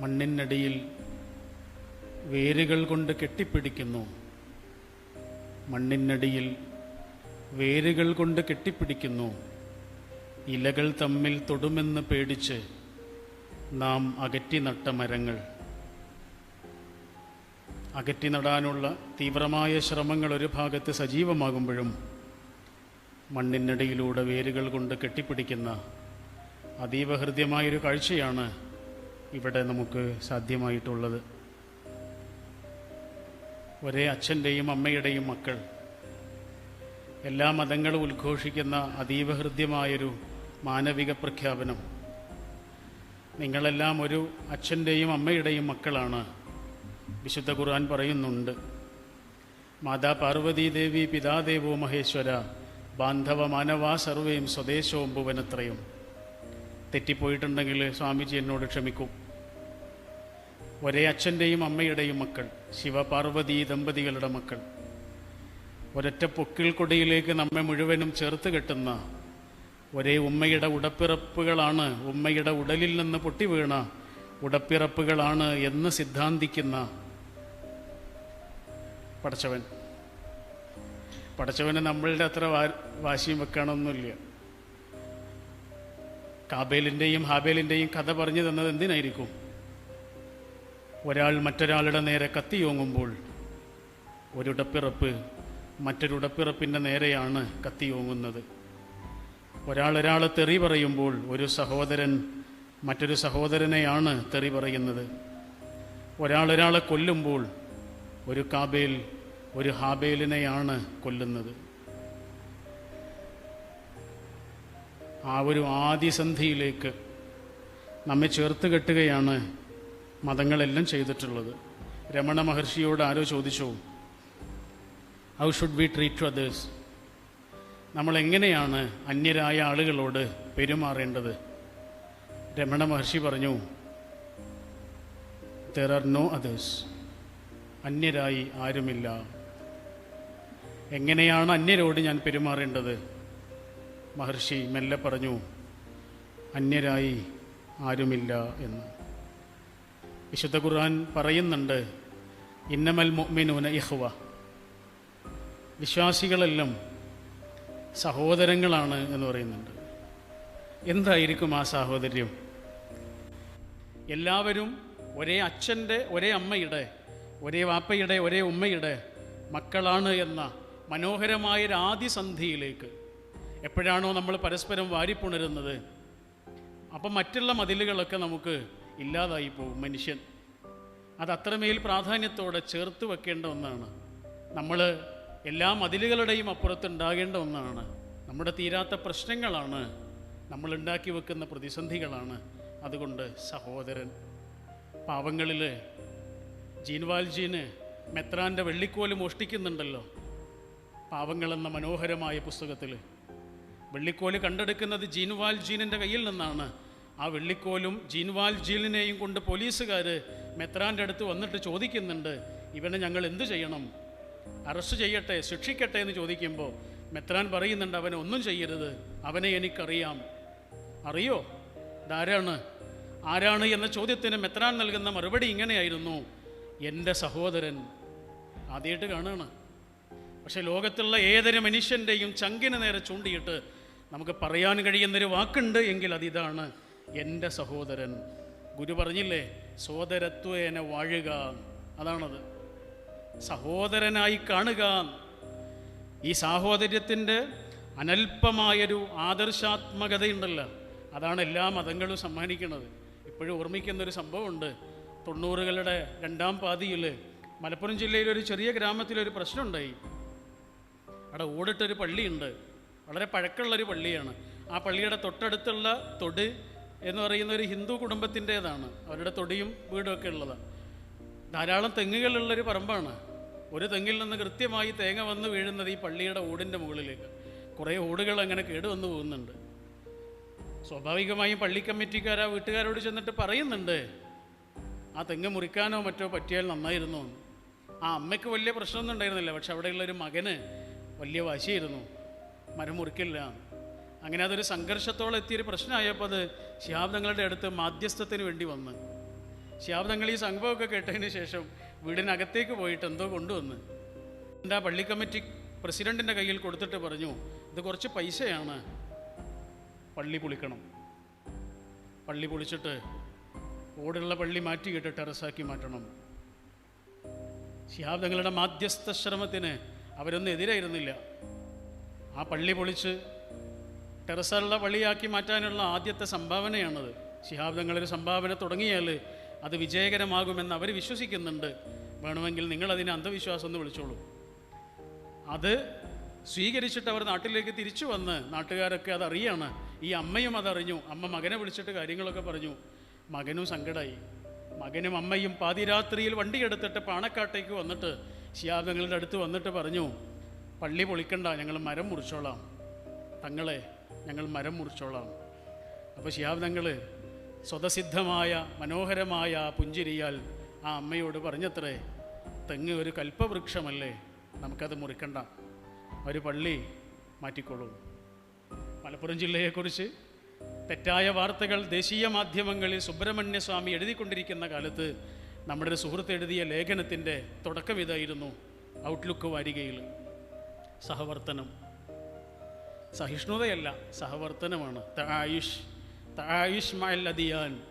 മണ്ണിനടിയിൽ വേരുകൾ കൊണ്ട് കെട്ടിപ്പിടിക്കുന്നു. മണ്ണിനടിയിൽ വേരുകൾ കൊണ്ട് കെട്ടിപ്പിടിക്കുന്നു. ഇലകൾ തമ്മിൽ തൊടുമെന്ന് പേടിച്ച് നാം അകറ്റി നട്ട മരങ്ങൾ. അകറ്റി നടാനുള്ള തീവ്രമായ ശ്രമങ്ങൾ ഒരു ഭാഗത്ത് സജീവമാകുമ്പോഴും മണ്ണിനടിയിലൂടെ വേരുകൾ കൊണ്ട് കെട്ടിപ്പിടിക്കുന്ന അതീവ ഹൃദ്യമായൊരു കാഴ്ചയാണ് ഇവിടെ നമുക്ക് സാധ്യമായിട്ടുള്ളത്. ഒരേ അച്ഛന്റെയും അമ്മയുടെയും മക്കൾ. എല്ലാ മതങ്ങളും ഉദ്ഘോഷിക്കുന്ന അതീവ ഹൃദ്യമായൊരു മാനവിക പ്രഖ്യാപനം. നിങ്ങളെല്ലാം ഒരു അച്ഛന്റെയും അമ്മയുടെയും മക്കളാണ് വിശുദ്ധ ഖുർആൻ പറയുന്നുണ്ട്. മാതാ പാർവതീ ദേവി പിതാദേവോ മഹേശ്വര ബാന്ധവ മാനവാ സർവേയും സ്വദേശവും ഭുവനത്രയും. തെറ്റിപ്പോയിട്ടുണ്ടെങ്കിൽ സ്വാമിജി എന്നോട് ക്ഷമിക്കും. ഒരേ അച്ഛന്റെയും അമ്മയുടെയും മക്കൾ ശിവപാർവതി ദമ്പതികളുടെ മക്കൾ. ഒരൊറ്റ പൊക്കിൽ കൊടിയിലേക്ക് നമ്മെ മുഴുവനും ചേർത്ത് കെട്ടുന്ന ഒരേ ഉമ്മയുടെ ഉടപ്പിറപ്പുകളാണ് ഉമ്മയുടെ ഉടലിൽ നിന്ന് പൊട്ടി വീണ ഉടപ്പിറപ്പുകളാണ് എന്ന് സിദ്ധാന്തിക്കുന്ന പടച്ചവൻ. പടച്ചവന് നമ്മളുടെ അത്ര വാശിയും വെക്കണമൊന്നുമില്ല കാബേലിന്റെയും ഹാബേലിന്റെയും കഥ പറഞ്ഞു തന്നത് എന്തിനായിരിക്കും? ഒരാൾ മറ്റൊരാളുടെ നേരെ കത്തിയോങ്ങുമ്പോൾ ഒരുടപ്പിറപ്പ് മറ്റൊരുടപ്പിറപ്പിന്റെ നേരെയാണ് കത്തിയോങ്ങുന്നത്. ഒരാൾ ഒരാളെ തെറി പറയുമ്പോൾ ഒരു സഹോദരൻ മറ്റൊരു സഹോദരനെയാണ് തെറി പറയുന്നത്. ഒരാൾ ഒരാളെ കൊല്ലുമ്പോൾ ഒരു കാബേൽ ഒരു ഹാബേലിനെയാണ് കൊല്ലുന്നത്. ആ ഒരു ആദിസന്ധിയിലേക്ക് നമ്മെ ചേർത്ത് കെട്ടുകയാണ് മതങ്ങളെല്ലാം ചെയ്തിട്ടുള്ളത്. രമണ മഹർഷിയോട് ആരോ ചോദിച്ചു how should be treat to others നമ്മൾ എങ്ങനെയാണ് അന്യരായ ആളുകളോട് പെരുമാറേണ്ടത്? രമണ മഹർഷി പറഞ്ഞു ദർ ആർ നോ അതേഴ്സ് അന്യരായി ആരുമില്ല. എങ്ങനെയാണ് അന്യരോട് ഞാൻ പെരുമാറേണ്ടത്? മഹർഷി മെല്ലെ പറഞ്ഞു അന്യരായി ആരുമില്ല എന്ന്. വിശുദ്ധ ഖുർആൻ പറയുന്നുണ്ട് ഇന്നമൽ മൊമിനൂന ഇഹ്വ വിശ്വാസികളെല്ലാം സഹോദരങ്ങളാണ് എന്ന് പറയുന്നുണ്ട്. എന്തായിരിക്കും ആ സാഹോദര്യം? എല്ലാവരും ഒരേ അച്ഛന്റെ ഒരേ അമ്മയുടെ ഒരേ വാപ്പയുടെ ഒരേ ഉമ്മയുടെ മക്കളാണ് എന്ന മനോഹരമായൊരു ആദിസന്ധിയിലേക്ക് എപ്പോഴാണോ നമ്മൾ പരസ്പരം വാരിപ്പുണരുന്നത് അപ്പം മറ്റുള്ള മതിലുകളൊക്കെ നമുക്ക് ഇല്ലാതായി പോകും മനുഷ്യൻ. അത് അത്രമേൽ പ്രാധാന്യത്തോടെ ചേർത്ത് വെക്കേണ്ട ഒന്നാണ്. നമ്മൾ എല്ലാ മതിലുകളുടെയും അപ്പുറത്തുണ്ടാകേണ്ട ഒന്നാണ്. നമ്മുടെ തീരാത്ത പ്രശ്നങ്ങളാണ് നമ്മൾ ഉണ്ടാക്കി വെക്കുന്ന പ്രതിസന്ധികളാണ്. അതുകൊണ്ട് സഹോദരൻ പാവങ്ങളിൽ ജീൻവാൽജീന് മെത്രാന്റെ വെള്ളിക്കോൽ മോഷ്ടിക്കുന്നുണ്ടല്ലോ പാവങ്ങളെന്ന മനോഹരമായ പുസ്തകത്തിൽ വെള്ളിക്കോൽ കണ്ടെടുക്കുന്നത് ജീൻവാൽ ജീനിന്റെ കയ്യിൽ നിന്നാണ്. ആ വെള്ളിക്കോലും ജീൻവാൽ ജീലിനെയും കൊണ്ട് പോലീസുകാർ മെത്രാന്റെ അടുത്ത് വന്നിട്ട് ചോദിക്കുന്നുണ്ട് ഇവനെ ഞങ്ങൾ എന്ത് ചെയ്യണം? അറസ്റ്റ് ചെയ്യട്ടെ ശിക്ഷിക്കട്ടെ എന്ന് ചോദിക്കുമ്പോൾ മെത്രാൻ പറയുന്നുണ്ട് അവനെ ഒന്നും ചെയ്യരുത് അവനെ എനിക്കറിയാം. അറിയോ? ഇതാരാണ്? ആരാണ്? എന്ന ചോദ്യത്തിന് മെത്രാൻ നൽകുന്ന മറുപടി ഇങ്ങനെയായിരുന്നു എന്റെ സഹോദരൻ. ആദ്യമായിട്ട് കാണുകയാണ് പക്ഷെ ലോകത്തുള്ള ഏതൊരു മനുഷ്യന്റെയും ചങ്കിന് നേരെ ചൂണ്ടിയിട്ട് നമുക്ക് പറയാൻ കഴിയുന്നൊരു വാക്കുണ്ട് എങ്കിൽ അതിതാണ് എന്റെ സഹോദരൻ. ഗുരു പറഞ്ഞില്ലേ സോദരത്വേന വാഴുക. അതാണത്. സഹോദരനായി കാണുക. ഈ സാഹോദര്യത്തിന്റെ അനൽപമായൊരു ആദർശാത്മകതയുണ്ടല്ലോ. അതാണ് എല്ലാ മതങ്ങളും സമ്മാനിക്കുന്നത്. ഇപ്പോഴും ഓർമ്മിക്കുന്നൊരു സംഭവമുണ്ട്. തൊണ്ണൂറുകളുടെ രണ്ടാം പാതിയിൽ മലപ്പുറം ജില്ലയിലെ ഒരു ചെറിയ ഗ്രാമത്തിലൊരു പ്രശ്നമുണ്ടായി. അവിടെ ഓടിട്ടൊരു പള്ളിയുണ്ട്. വളരെ പഴക്കമുള്ളൊരു പള്ളിയാണ്. ആ പള്ളിയുടെ തൊട്ടടുത്തുള്ള തൊട് എന്ന് പറയുന്ന ഒരു ഹിന്ദു കുടുംബത്തിന്റേതാണ്. അവരുടെ തൊടിയും വീടും ഒക്കെ ഉള്ളതാണ് ധാരാളം തെങ്ങുകളുള്ളൊരു പറമ്പാണ്. ഒരു തെങ്ങിൽ നിന്ന് കൃത്യമായി തേങ്ങ വന്ന് വീഴുന്നത് ഈ പള്ളിയുടെ ഓടിന്റെ മുകളിലേക്ക്. കുറേ ഓടുകൾ അങ്ങനെ കേടുവന്ന് പോകുന്നുണ്ട്. സ്വാഭാവികമായും പള്ളി കമ്മിറ്റിക്കാർ ആ വീട്ടുകാരോട് ചെന്നിട്ട് പറയുന്നുണ്ട് ആ തെങ്ങ് മുറിക്കാനോ മറ്റോ പറ്റിയാൽ നന്നായിരുന്നു. ആ അമ്മയ്ക്ക് വലിയ പ്രശ്നമൊന്നും ഉണ്ടായിരുന്നില്ല. പക്ഷെ അവിടെയുള്ളൊരു മകന് വലിയ വാശിയായിരുന്നു. മരം മുറിക്കില്ല അങ്ങനെ അതൊരു സംഘർഷത്തോളം എത്തിയൊരു പ്രശ്നമായപ്പോൾ അത് ശിഹാബ് തങ്ങളുടെ അടുത്ത് മാധ്യസ്ഥത്തിന് വേണ്ടി വന്ന്. ശിഹാബ്ദങ്ങൾ ഈ സംഭവമൊക്കെ കേട്ടതിന് ശേഷം വീടിനകത്തേക്ക് പോയിട്ട് എന്തോ കൊണ്ടുവന്ന്. എന്റെ ആ പള്ളി കമ്മിറ്റി പ്രസിഡന്റിന്റെ കയ്യിൽ കൊടുത്തിട്ട് പറഞ്ഞു ഇത് കുറച്ച് പൈസയാണ്. പള്ളി പൊളിക്കണം. പള്ളി പൊളിച്ചിട്ട് ഓടുള്ള പള്ളി മാറ്റിയിട്ട് ടെറസാക്കി മാറ്റണം. ശിഹാബ് തങ്ങളുടെ മാധ്യസ്ഥ ശ്രമത്തിന് അവരൊന്നും എതിരായിരുന്നില്ല. ആ പള്ളി പൊളിച്ച് ടെറസറുള്ള പള്ളിയാക്കി മാറ്റാനുള്ള ആദ്യത്തെ സംഭാവനയാണത്. ശിഹാബ്ദങ്ങളൊരു സംഭാവന തുടങ്ങിയാൽ അത് വിജയകരമാകുമെന്ന് അവർ വിശ്വസിക്കുന്നുണ്ട്. വേണമെങ്കിൽ നിങ്ങളതിനെ അന്ധവിശ്വാസം എന്ന് വിളിച്ചോളൂ. അത് സ്വീകരിച്ചിട്ട് അവർ നാട്ടിലേക്ക് തിരിച്ചു വന്ന് നാട്ടുകാരൊക്കെ അതറിയാണ് ഈ അമ്മയും അതറിഞ്ഞു അമ്മ മകനെ വിളിച്ചിട്ട് കാര്യങ്ങളൊക്കെ പറഞ്ഞു. മകനും സങ്കടമായി മകനും അമ്മയും പാതിരാത്രിയിൽ വണ്ടിയെടുത്തിട്ട് പാണക്കാട്ടേക്ക് വന്നിട്ട് ശിയാബ്ദങ്ങളുടെ അടുത്ത് വന്നിട്ട് പറഞ്ഞു പള്ളി പൊളിക്കണ്ട ഞങ്ങൾ മരം മുറിച്ചോളാം. തങ്ങളെ ഞങ്ങൾ മരം മുറിച്ചോളാം. അപ്പോൾ ശിയാബ്ദങ്ങൾ സ്വതസിദ്ധമായ മനോഹരമായ പുഞ്ചിരിയാൽ ആ അമ്മയോട് പറഞ്ഞത്രേ തെങ്ങ് ഒരു കൽപ്പവൃക്ഷമല്ലേ നമുക്കത് മുറിക്കണ്ട. ഒരു പള്ളി മാറ്റിക്കൊള്ളൂ മലപ്പുറം ജില്ലയെക്കുറിച്ച് തെറ്റായ വാർത്തകൾ ദേശീയ മാധ്യമങ്ങളിൽ സുബ്രഹ്മണ്യസ്വാമി എഴുതിക്കൊണ്ടിരിക്കുന്ന കാലത്ത് നമ്മുടെ ഒരു സുഹൃത്ത് എഴുതിയ ലേഖനത്തിന്റെ തുടക്കം ഇതായിരുന്നു ഔട്ട്ലുക്ക് വാരികയിൽ. സഹവർത്തനം. സഹിഷ്ണുതയല്ല സഹവർത്തനമാണ്. തായുഷ് തായുഷ് മൽ അദിയാൻ